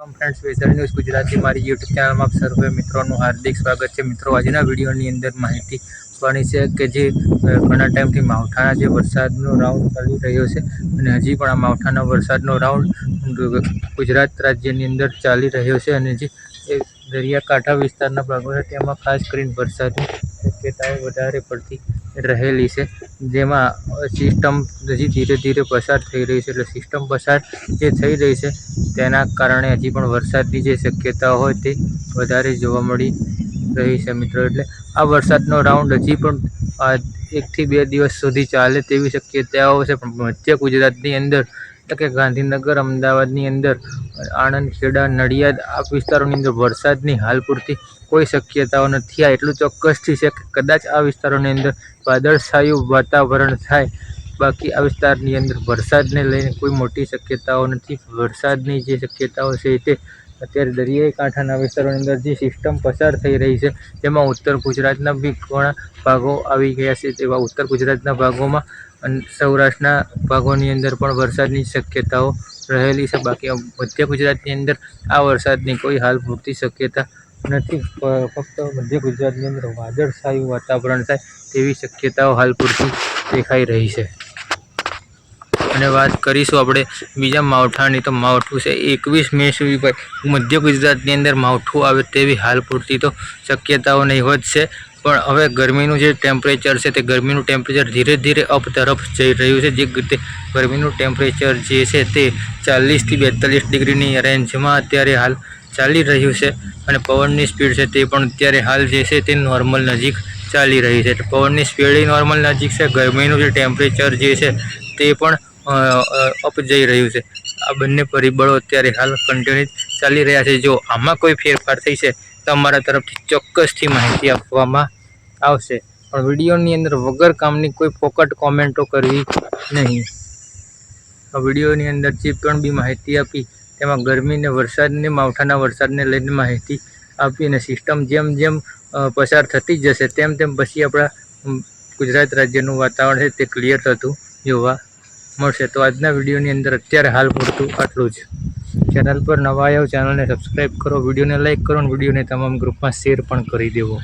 Friends weather news Gujarati મારી YouTube ચેનલમાં સર્વે મિત્રોનું હાર્દિક સ્વાગત છે. મિત્રો, આજના વિડીયોની અંદર માહિતી આપવાની છે કે જે ઘણા ટાઈમથી માવઠાના જે વરસાદનો રાઉન્ડ ચાલી રહ્યો છે અને હજી પણ આ માવઠાના વરસાદનો રાઉન્ડ ગુજરાત રાજ્યની અંદર ચાલી રહ્યો છે અને જે દરિયાકાંઠા વિસ્તારના ભાગો છે, તેમાં ખાસ કરીને વરસાદની શક્યતાઓ વધારે પડતી રહેલી છે. જેમાં સિસ્ટમ હજી ધીરે ધીરે પસાર થઈ રહી છે. એટલે સિસ્ટમ પસાર જે થઈ રહી છે, તેના કારણે હજી પણ વરસાદની જે શક્યતા હોય તે વધારે જોવા મળી રહી છે મિત્રો. એટલે આ વરસાદનો રાઉન્ડ હજી પણ એકથી બે દિવસ સુધી ચાલે તેવી શક્યતાઓ છે મધ્ય ગુજરાતની અંદર, એટલે કે ગાંધીનગર, અમદાવાદની અંદર આણંદ ખેડા નડિયાદ, આ વિસ્તારોની અંદર વરસાદની હાલ પૂરતી કોઈ શક્યતાઓ નથી. આ એટલું ચોક્કસથી છે કે કદાચ આ વિસ્તારોની અંદર વાદળછાયું વાતાવરણ થાય. બાકી આ વિસ્તારની અંદર વરસાદને લઈને કોઈ મોટી શક્યતાઓ નથી. વરસાદની જે શક્યતાઓ છે તે અત્યારે દરિયાઈ કાંઠાના વિસ્તારોની અંદર જે સિસ્ટમ પસાર થઈ રહી છે, તેમાં ઉત્તર ગુજરાતના બી ઘણા ભાગો આવી ગયા છે, તેવા ઉત્તર ગુજરાતના ભાગોમાં અને સૌરાષ્ટ્રના ભાગોની અંદર પણ વરસાદની શક્યતાઓ રહેલી છે. બાકી મધ્ય ગુજરાતની અંદર આ વરસાદની કોઈ હાલ પૂરતી શક્યતા નથી. ફક્ત મધ્ય ગુજરાતની અંદર વાદળછાયું વાતાવરણ થાય તેવી શક્યતાઓ હાલ પૂરતી દેખાઈ રહી છે. અને વાત કરીશું આપણે બીજા માવઠાની. તો માવઠું છે એકવીસ મે સુધી ભાઈ મધ્ય ગુજરાતની અંદર માવઠું આવે તેવી હાલ પૂરતી તો શક્યતાઓ નહીવત છે. પણ હવે ગરમીનું જે ટેમ્પરેચર છે તે ગરમીનું ટેમ્પરેચર ધીરે ધીરે અપ તરફ જઈ રહ્યું છે. જે રીતે ગરમીનું ટેમ્પરેચર જે છે તે ચાલીસથી બેતાલીસ ડિગ્રીની રેન્જમાં અત્યારે હાલ ચાલી રહ્યું છે અને પવનની સ્પીડ છે તે પણ અત્યારે હાલ જે છે તે નોર્મલ નજીક ચાલી રહી છે. પવનની સ્પીડ નોર્મલ નજીક છે. ગરમીનું જે ટેમ્પરેચર જે છે તે પણ અપ જઈ રહ્યું છે. આ બંને પરિબળો અત્યારે હાલ કન્ટિન્યુ ચાલી રહ્યા છે. જો આમાં કોઈ ફેરફાર થઈ છે, તો અમારા તરફથી ચોક્કસથી માહિતી આપવામાં આવશે. પણ વિડીયોની અંદર વગર કામની કોઈ ફોકટ કોમેન્ટો કરવી નહીં. આ વિડીયોની અંદર જે પણ બી માહિતી આપી, તેમાં ગરમીને વરસાદને માવઠાના વરસાદને લઈને માહિતી આપી અને સિસ્ટમ જેમ જેમ પસાર થતી જશે, તેમ તેમ પછી આપણા ગુજરાત રાજ્યનું વાતાવરણ છે તે ક્લિયર થતું જોવા મળશે. તો આજના વિડીયોની અંદર અત્યારે હાલ પૂરતું આટલું જ. ચેનલ પર નવા આવ્યો ચેનલને સબસ્ક્રાઈબ કરો, વિડીયોને લાઈક કરો અને વિડીયોને તમામ ગ્રુપમાં શેર પણ કરી દેવો.